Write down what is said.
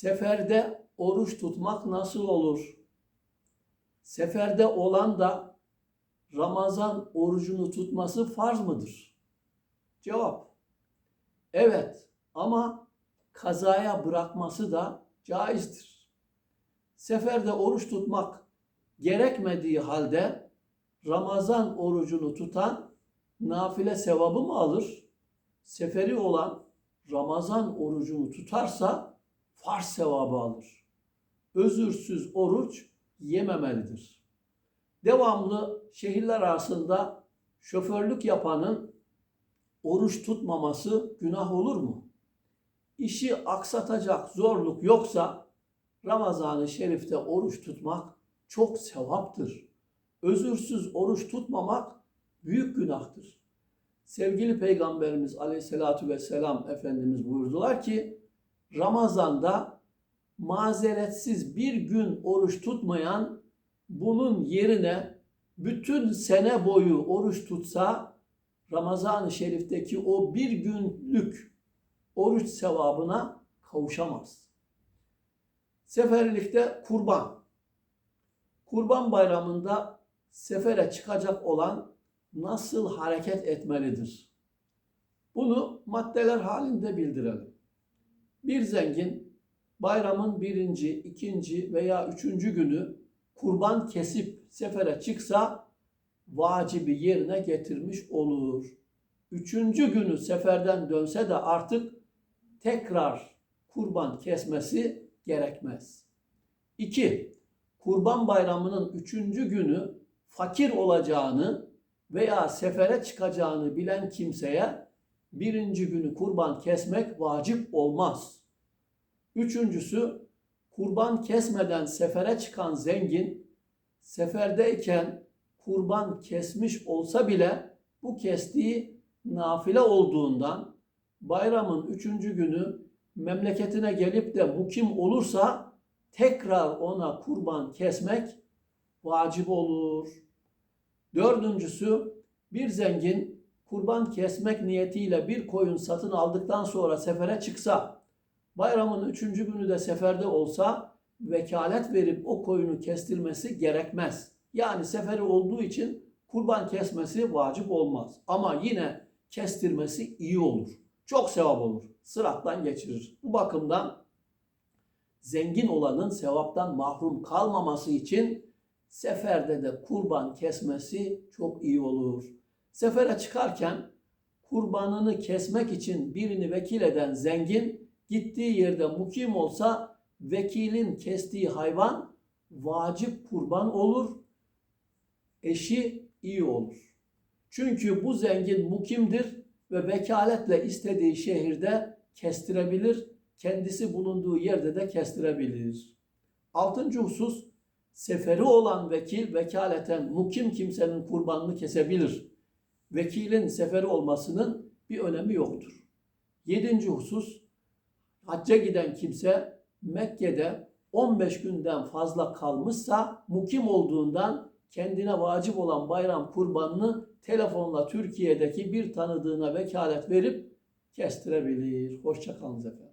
Seferde oruç tutmak nasıl olur? Seferde olan da Ramazan orucunu tutması farz mıdır? Cevap. Evet ama kazaya bırakması da caizdir. Seferde oruç tutmak gerekmediği halde Ramazan orucunu tutan nafile sevabı mı alır? Seferi olan Ramazan orucunu tutarsa farz sevabı alır. Özürsüz oruç yememelidir. Devamlı şehirler arasında şoförlük yapanın oruç tutmaması günah olur mu? İşi aksatacak zorluk yoksa Ramazan-ı Şerif'te oruç tutmak çok sevaptır. Özürsüz oruç tutmamak büyük günahtır. Sevgili Peygamberimiz Aleyhisselatü Vesselam Efendimiz buyurdular ki Ramazan'da mazeretsiz bir gün oruç tutmayan bunun yerine bütün sene boyu oruç tutsa Ramazan-ı Şerif'teki o bir günlük oruç sevabına kavuşamaz. Seferlikte kurban. Kurban bayramında sefere çıkacak olan nasıl hareket etmelidir? Bunu maddeler halinde bildirelim. Bir zengin bayramın birinci, ikinci veya üçüncü günü kurban kesip sefere çıksa vacibi yerine getirmiş olur. Üçüncü günü seferden dönse de artık tekrar kurban kesmesi gerekmez. İki, kurban bayramının üçüncü günü fakir olacağını veya sefere çıkacağını bilen kimseye birinci günü kurban kesmek vacip olmaz. Üçüncüsü, kurban kesmeden sefere çıkan zengin, seferdeyken kurban kesmiş olsa bile bu kestiği nafile olduğundan bayramın üçüncü günü memleketine gelip de mukim olursa tekrar ona kurban kesmek vacip olur. Dördüncüsü bir zengin kurban kesmek niyetiyle bir koyun satın aldıktan sonra sefere çıksa, bayramın üçüncü günü de seferde olsa vekalet verip o koyunu kestirmesi gerekmez. Yani seferi olduğu için kurban kesmesi vacip olmaz. Ama yine kestirmesi iyi olur. Çok sevap olur. Sırattan geçirir. Bu bakımdan zengin olanın sevaptan mahrum kalmaması için seferde de kurban kesmesi çok iyi olur. Sefere çıkarken kurbanını kesmek için birini vekil eden zengin gittiği yerde mukim olsa vekilin kestiği hayvan vacip kurban olur. Eşi iyi olur. Çünkü bu zengin mukimdir ve vekaletle istediği şehirde kestirebilir. Kendisi bulunduğu yerde de kestirebilir. Altıncı husus seferi olan vekil vekaleten mukim kimsenin kurbanını kesebilir. Vekilin seferi olmasının bir önemi yoktur. Yedinci husus hacca giden kimse Mekke'de 15 günden fazla kalmışsa mukim olduğundan kendine vacip olan bayram kurbanını telefonla Türkiye'deki bir tanıdığına vekalet verip kestirebilir. Hoşçakalın efendim.